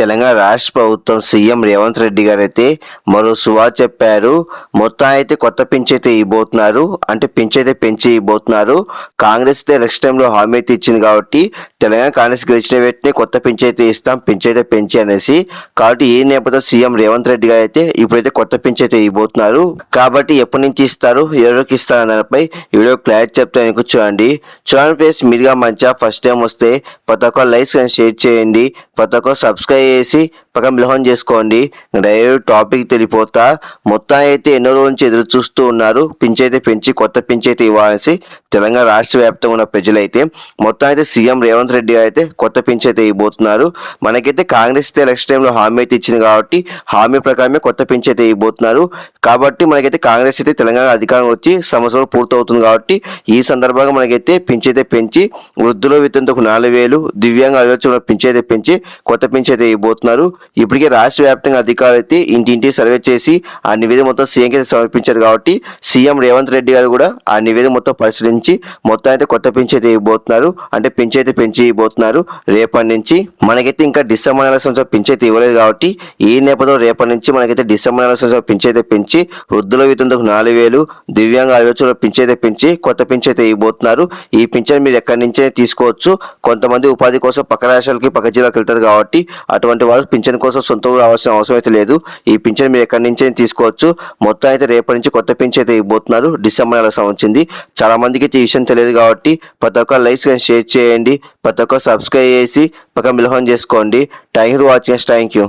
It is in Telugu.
తెలంగాణ రాష్ట్ర ప్రభుత్వం సీఎం రేవంత్ రెడ్డి గారు అయితే మరో సువా చెప్పారు. మొత్తం అయితే కొత్త పింఛ్ అయితే ఇవ్వబోతున్నారు. అంటే పింఛ్ అయితే పెంచి ఇవ్వబోతున్నారు. కాంగ్రెస్ అయితే ఎలక్షన్ టైంలో హామీ అయితే ఇచ్చింది కాబట్టి తెలంగాణ కాంగ్రెస్ గెలిచిన వెంటనే కొత్త పింఛ్ అయితే ఇస్తాం పింఛ్ అయితే పెంచి అనేసి. కాబట్టి ఈ నేపథ్యం సీఎం రేవంత్ రెడ్డి గారు అయితే ఇప్పుడైతే కొత్త పింఛ్ అయితే ఇవ్వబోతున్నారు. కాబట్టి ఎప్పటి నుంచి ఇస్తారు ఎవరికి ఇస్తారు దానిపై వీడియో క్లారిటీ చెప్తాను చూడండి. చూడండి ఫ్రెండ్స్ మీరుగా మంచిగా ఫస్ట్ టైం వస్తే ప్రతి ఒక్క లైక్స్ కానీ షేర్ చేయండి. ప్రతి ఒక్క సబ్స్క్రైబ్ వేసి పక్కన బిలహం చేసుకోండి. డైరెక్ట్ టాపిక్ తెలిపోతా. మొత్తం అయితే ఎన్నో రోజుల నుంచి ఎదురు చూస్తూ ఉన్నారు. పింఛ్ అయితే పెంచి కొత్త పింఛ్ అయితే ఇవ్వాల్సి తెలంగాణ రాష్ట్ర వ్యాప్తంగా ఉన్న ప్రజలైతే మొత్తం అయితే సీఎం రేవంత్ రెడ్డి అయితే కొత్త పింఛ్ అయితే ఇవ్వబోతున్నారు. మనకైతే కాంగ్రెస్ అయితే ఎలక్షన్ టైంలో హామీ అయితే ఇచ్చింది కాబట్టి హామీ ప్రకారమే కొత్త పింఛైతే అయితే ఇవ్వబోతున్నారు. కాబట్టి మనకైతే కాంగ్రెస్ అయితే తెలంగాణ అధికారం వచ్చి సంవత్సరం పూర్తవుతుంది కాబట్టి ఈ సందర్భంగా మనకైతే పింఛైతే అయితే పెంచి వృద్ధుల వితంతకు నాలుగు వేలు దివ్యాంగ ఆలోచన పింఛ్ అయితే పెంచి కొత్త పింఛైతే చేయబోతున్నారు. ఇప్పటికే రాష్ట్ర వ్యాప్తంగా అధికారులు అయితే ఇంటింటి సర్వే చేసి ఆ నివేదిక మొత్తం సీఎంకి సమర్పించారు కాబట్టి సీఎం రేవంత్ రెడ్డి గారు కూడా ఆ నివేదిక మొత్తం పరిశీలించి మొత్తం అయితే కొత్త పెంచైతే ఇవ్వబోతున్నారు. అంటే పెంచైతే పెంచి ఇవ్వబోతున్నారు. రేపటి నుంచి మనకైతే ఇంకా డిసెంబర్ నెల సంవత్సరం పెంచైతే ఇవ్వలేదు కాబట్టి ఈ నేపథ్యంలో రేపటి నుంచి మనకైతే డిసెంబర్ నెల సంవత్సరం పెంచైతే పెంచి వృద్ధుల వితంతకు నాలుగు వేలు దివ్యాంగ ఆలోచన పెంచైతే పెంచి కొత్త పెంచైతే ఇవ్వబోతున్నారు. ఈ పింఛన్ మీరు ఎక్కడి నుంచే తీసుకోవచ్చు. కొంతమంది ఉపాధి కోసం పక్క రాష్ట్రాలకి పక్క జిల్లాకి వెళ్తారు కాబట్టి అటువంటి వాళ్ళు పింఛన్ కోసం సొంత ఊరు రావాల్సిన అవసరం అయితే లేదు. ఈ పింఛన్ మీరు ఎక్కడి నుంచి తీసుకోవచ్చు. మొత్తం అయితే రేపటి నుంచి కొత్త పింఛన్ అయితే ఇవ్వబోతున్నారు. డిసెంబర్ నెల వచ్చింది చాలా మందికి అయితే ఈ విషయం తెలియదు కాబట్టి ప్రతి ఒక్క లైక్స్ కానీ షేర్ చేయండి. ప్రతి ఒక్క సబ్స్క్రైబ్ చేసి పక్కన మిలహం చేసుకోండి. Thank you watching thank you.